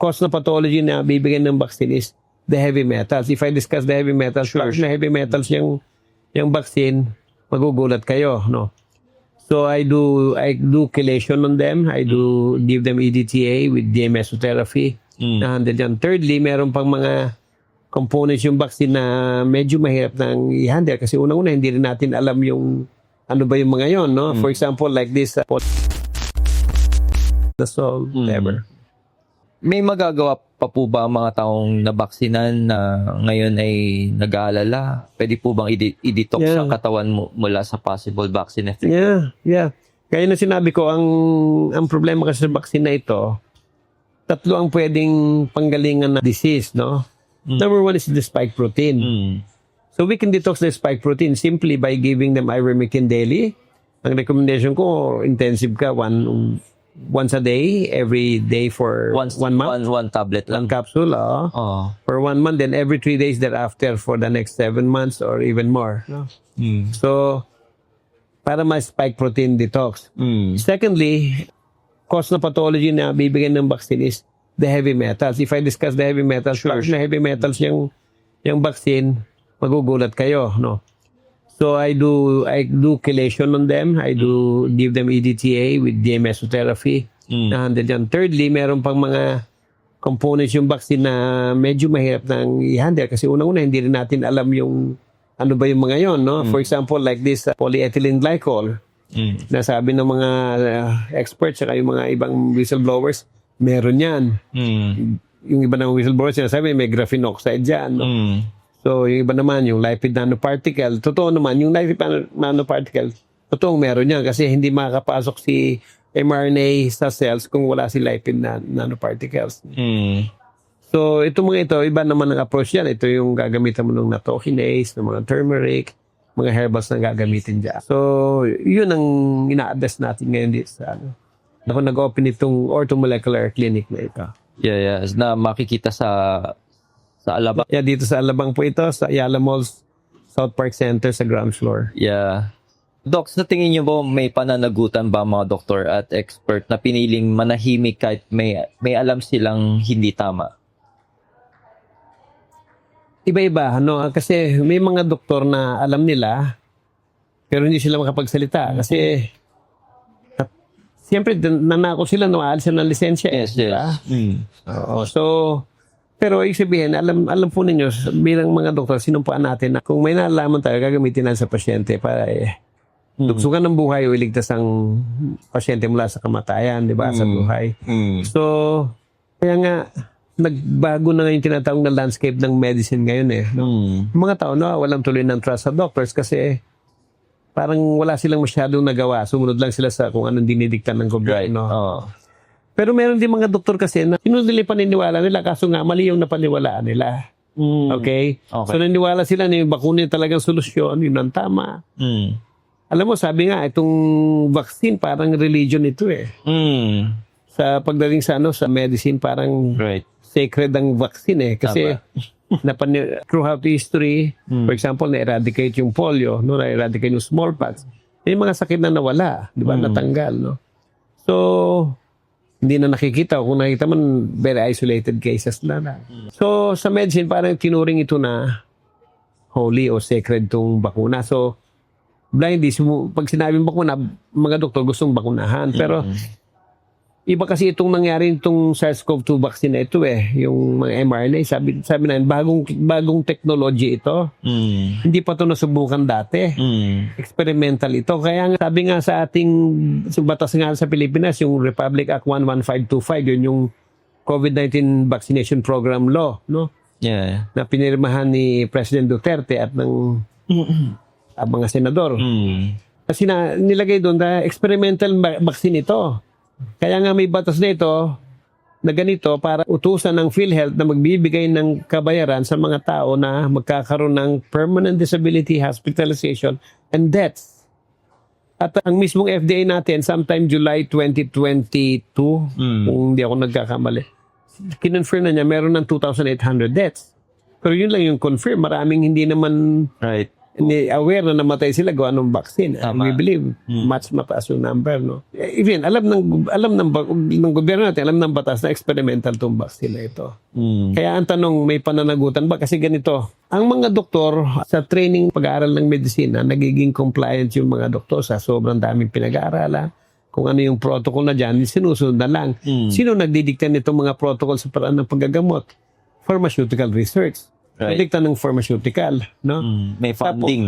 cause na pathology na bibigyan ng vaccine is the heavy metals. If I discuss the heavy metals, sure. na heavy metals yung yung vaccine, magugulat kayo, no? So I do I do chelation on them. I do give them EDTA with DMSotherapy. Na handle yan. Thirdly, meron pang mga components yung vaccine na medyo mahirap nang i-handle kasi unang-una hindi rin natin alam yung ano ba yung mga yon, no? For example, like this uh, the soul, whatever. May magagawa pa po ba ang mga taong nabaksinan na ngayon ay nag-aalala? Pwede po bang i-detox Yeah. ang katawan mo mula sa possible vaccine effect? Yeah, yeah. Kaya na sinabi ko, ang ang problema kasi sa vaccine na ito, tatlo ang pwedeng panggalingan na disease, no? Number one is the spike protein. Mm. So we can detox the spike protein simply by giving them ivermectin daily. Ang recommendation ko, intensive ka, one once a day, every day for Once, one month. One, one tablet One lang. capsule, oh. Oh. For one month, then every three days thereafter for the next seven months or even more. No? Mm. So, para ma-spike protein detox. Mm. Secondly, cause na pathology na bibigyan ng vaccine is the heavy metals. If I discuss the heavy metals, sure. na heavy metals yung yung vaccine, magugulat kayo, no? So I do I do chelation on them. I do give them EDTA with DMSotherapy. Na handle yan. Thirdly, meron pang mga components yung vaccine na medyo mahirap nang i-handle kasi unang-una hindi rin natin alam yung ano ba yung mga yon, no? For example, like this uh, polyethylene glycol Mm. na sabi ng mga uh, experts at yung mga ibang whistleblowers, meron yan. Mm. Yung iba ng whistleblowers sinasabi may graphene oxide dyan. No? Mm. So yung iba naman, yung lipid nanoparticle, totoo naman, yung lipid nano- nanoparticle, totoong meron yan kasi hindi makakapasok si mRNA sa cells kung wala si lipid na nanoparticles. Mm. So, ito mga ito, iba naman ang approach yan. Ito yung gagamitan mo ng natokinase, ng mga turmeric, mga herbals na gagamitin dyan. So, yun ang ina-address natin ngayon dito sa ano. Ako nag-open itong orthomolecular clinic na ito. Yeah, yeah. Na makikita sa sa Alabang. Yeah, dito sa Alabang po ito, sa Ayala Malls, South Park Center sa ground floor. Yeah. Doc, sa tingin niyo ba may pananagutan ba mga doktor at expert na piniling manahimik kahit may may alam silang hindi tama? Iba-iba, ano, kasi may mga doktor na alam nila, pero hindi sila makapagsalita. Kasi, at- siyempre, nanako sila, no, aalis sila ng lisensya. eh, Yes, yes. ba? Mm. Oo. So, pero ibig sabihin, alam, alam po ninyo, bilang mga doktor, sinumpaan natin na kung may nalaman tayo, gagamitin natin sa pasyente para eh, dugsugan ng buhay o iligtas ang pasyente mula sa kamatayan, di ba, sa buhay. Mm. So, kaya nga, nagbago na ngayon tinatawag na landscape ng medicine ngayon eh. No? Mm. Mga tao na walang tuloy ng trust sa doctors kasi parang wala silang masyadong nagawa. Sumunod lang sila sa kung anong dinidikta ng gobyerno. Oh. Pero meron din mga doktor kasi na sinunod nila paniniwala nila kaso nga mali yung napaniwalaan nila. Mm. Okay? Okay. So naniwala sila na yung bakuna yung talagang solusyon, yun ang tama. Mm. Alam mo, sabi nga, itong vaccine parang religion ito eh. Mm. Sa pagdating sa ano, sa medicine, parang Right. sacred ang vaccine eh. Kasi napani- throughout history, for example, na-eradicate yung polio, no? na-eradicate yung smallpox. Yung mga sakit na nawala, di ba, natanggal. No? So, hindi na nakikita. Kung nakita man, very isolated cases na lang. So, sa medicine, parang tinuring ito na holy o sacred tong bakuna. So, blindly, sumu- pag sinabing bakuna, mga doktor gustong bakunahan. Pero, Iba kasi itong nangyari itong SARS-CoV-2 vaccine na ito eh, yung mga mRNA. Sabi, sabi na bagong, bagong technology ito. Mm. Hindi pa ito nasubukan dati. Mm. Experimental ito. Kaya nga, sabi nga sa ating sa batas nga sa Pilipinas, yung Republic Act 11525, yun yung COVID-19 vaccination program law, no? Yeah. Na pinirmahan ni President Duterte at ng mga senador. Mm. Kasi na, nilagay doon na experimental vaccine ito. Kaya nga may batas na ito na ganito para utusan ng PhilHealth na magbibigay ng kabayaran sa mga tao na magkakaroon ng permanent disability, hospitalization, and deaths. At ang mismong FDA natin, sometime July 2022, kung hindi ako nagkakamali, kinonfirm na niya meron ng 2,800 deaths. Pero yun lang yung confirm. Maraming hindi naman Right. Ni aware na namatay sila gawa ng vaccine. Tama. we believe Hmm. much mataas yung number, no. Eh, Even alam ng alam ng, ng gobyerno natin, alam ng batas na experimental tong vaccine na ito. Mm. Kaya ang tanong, may pananagutan ba? Kasi ganito, ang mga doktor sa training pag-aaral ng medisina, nagiging compliant yung mga doktor sa sobrang daming pinag-aaralan. Kung ano yung protocol na dyan, sinusunod na lang. Mm. Sino nagdidikta nitong mga protocol sa paraan ng paggagamot? Pharmaceutical research. Right. Nagdikta ng pharmaceutical. No? Mm. May funding.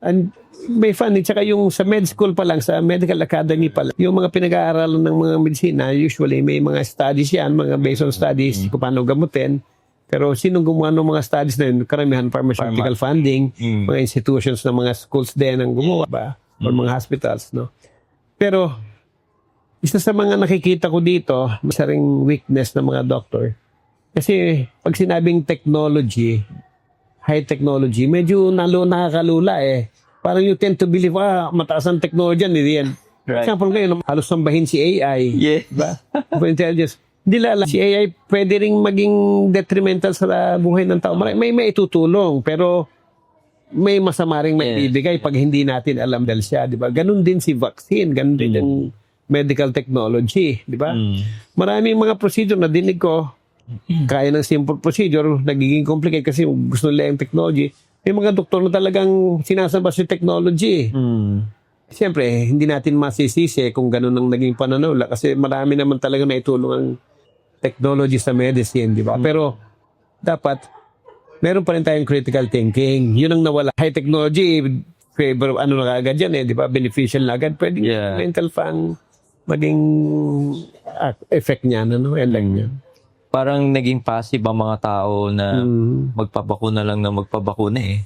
And may funding. Tsaka yung sa med school pa lang, sa medical academy pa lang, yung mga pinag-aaralan ng mga medisina, usually may mga studies yan, mga based on studies, kung paano gamutin. Pero sinong gumawa ng mga studies na yun? Karamihan pharmaceutical funding, Mm. mga institutions ng mga schools din ang gumawa ba? Or mga hospitals, no? Pero, isa sa mga nakikita ko dito, isa ring weakness ng mga doctor. Kasi, pag sinabing technology, high technology, medyo nalo nakakalula eh. Parang you tend to believe, ah, mataas ang technology yan, hindi yan. Right. Example ngayon, halos sambahin si AI. Yeah. Diba? Intelligence. Hindi lala. Si AI pwede ring maging detrimental sa buhay ng tao. May, may, itutulong, pero may masama ring may Yeah. ibigay pag hindi natin alam dahil siya, di ba? Ganun din si vaccine, ganun din yung medical technology, di ba? Mm. Maraming mga procedure na dinig ko, kaya ng simple procedure, nagiging complicated kasi gusto nila yung technology. May mga doktor na talagang sinasabas yung technology. Mm. Siyempre, hindi natin masisisi kung ganun ang naging pananaw la- kasi marami naman talaga na itulong ang technology sa medicine, di ba? Pero dapat meron pa rin tayong critical thinking. Yun ang nawala. High technology, favor, ano na agad yan eh, di ba? Beneficial na agad. Pwede Yeah. mental fang maging ah, effect niya, ano, effect niya. Parang naging passive ang mga tao na Mm. magpabakuna lang na magpabakuna eh.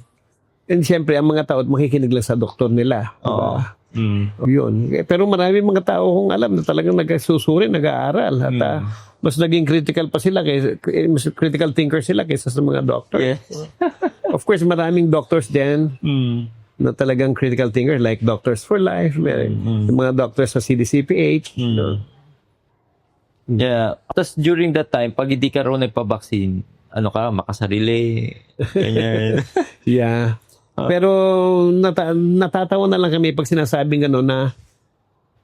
And siyempre, ang mga tao makikinig lang sa doktor nila. Di ba? Mm. Yun. Eh, Pero marami mga tao kung alam na talagang nagsusuri, nag-aaral. At ah, mas naging critical pa sila, kaysa, eh, mas critical thinker sila kaysa sa mga doctor. Yes. Of course, maraming doctors din Mm. na talagang critical thinker like Doctors for Life, yung mga doctors sa CDCPH. no? Yeah. Tapos during that time, pag hindi ka raw nagpa-vaccine, ano ka, makasarili. Ganyan. Yeah. Pero nata- natatawa na lang kami pag sinasabing gano'n na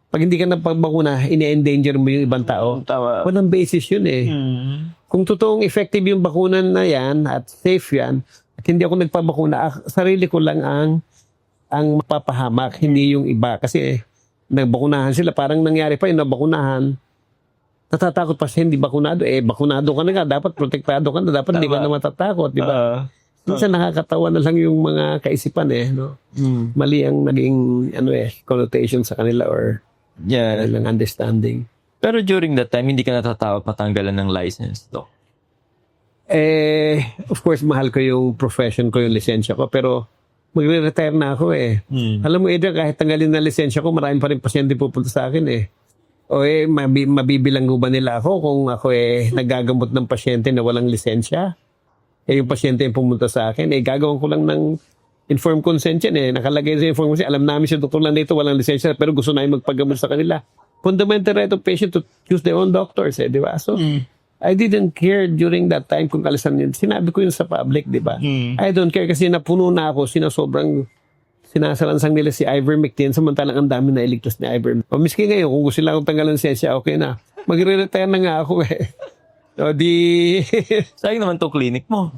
pag hindi ka napabakuna, ini-endanger mo yung ibang tao. Tama. Walang basis yun eh. Mm. Kung totoong effective yung bakuna na yan at safe yan, at hindi ako nagpabakuna, ah, sarili ko lang ang ang mapapahamak, hindi yung iba. Kasi nagbakunahan sila, parang nangyari pa yung nabakunahan, natatakot pa siya hindi bakunado. Eh, bakunado ka na nga, dapat protektado ka na, dapat hindi ka na matatakot, di ba? Ah. Minsan nakakatawa na lang yung mga kaisipan eh, no? Mm. Mali ang naging, ano eh, connotation sa kanila or Yeah. kanilang understanding. Pero during that time, hindi ka natatakot matanggalan ng license, to. Eh, of course, mahal ko yung profession ko, yung lisensya ko, pero magre-retire na ako eh. Mm. Alam mo, Adrian, kahit tanggalin na lisensya ko, marami pa rin pasyente pupunta sa akin eh. O eh, mabi- mabibilang ko ba nila ako kung ako eh nagagamot ng pasyente na walang lisensya? Eh, yung pasyente yung pumunta sa akin, eh, gagawin ko lang ng informed consent yan eh. Nakalagay sa informed consent. Alam namin si doktor lang dito, walang lisensya, pero gusto namin magpagamot sa kanila. Fundamental right of patient to choose their own doctors eh, di ba? So, I didn't care during that time kung kalisan yun. Sinabi ko yun sa public, di ba? I don't care kasi napuno na ako, sinasobrang sinasalansang nila si Ivermectin samantalang ang dami na iligtas ni Ivermectin. O miski ngayon, kung gusto lang tanggalan ng sensya, okay na. Magre-retire na nga ako eh. O di... Sayang naman to clinic mo.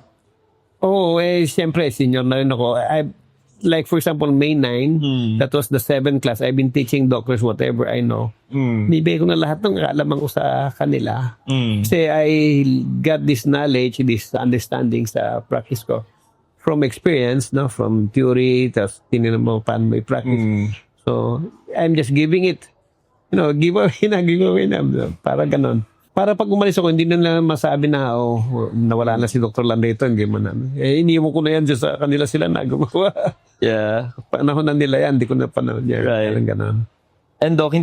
Oo, eh, siyempre, senior na rin ako. I, like, for example, May 9, Mm. that was the 7th class. I've been teaching doctors whatever I know. Mm. Nibigay ko na lahat ng kaalaman ko sa kanila. Mm. Kasi I got this knowledge, this understanding sa practice ko from experience, no? From theory, tapos tinignan mo paano may practice. Mm. So, I'm just giving it. You know, give away na, give away na. Para ganon. Para pag umalis ako, hindi na lang masabi na, oh, nawala na si Dr. Landito, hindi mo na. Eh, iniwan ko na yan sa kanila sila na gumawa. Yeah. Panahon na nila yan, hindi ko na panahon yan. Right. Parang ganon. And Doc,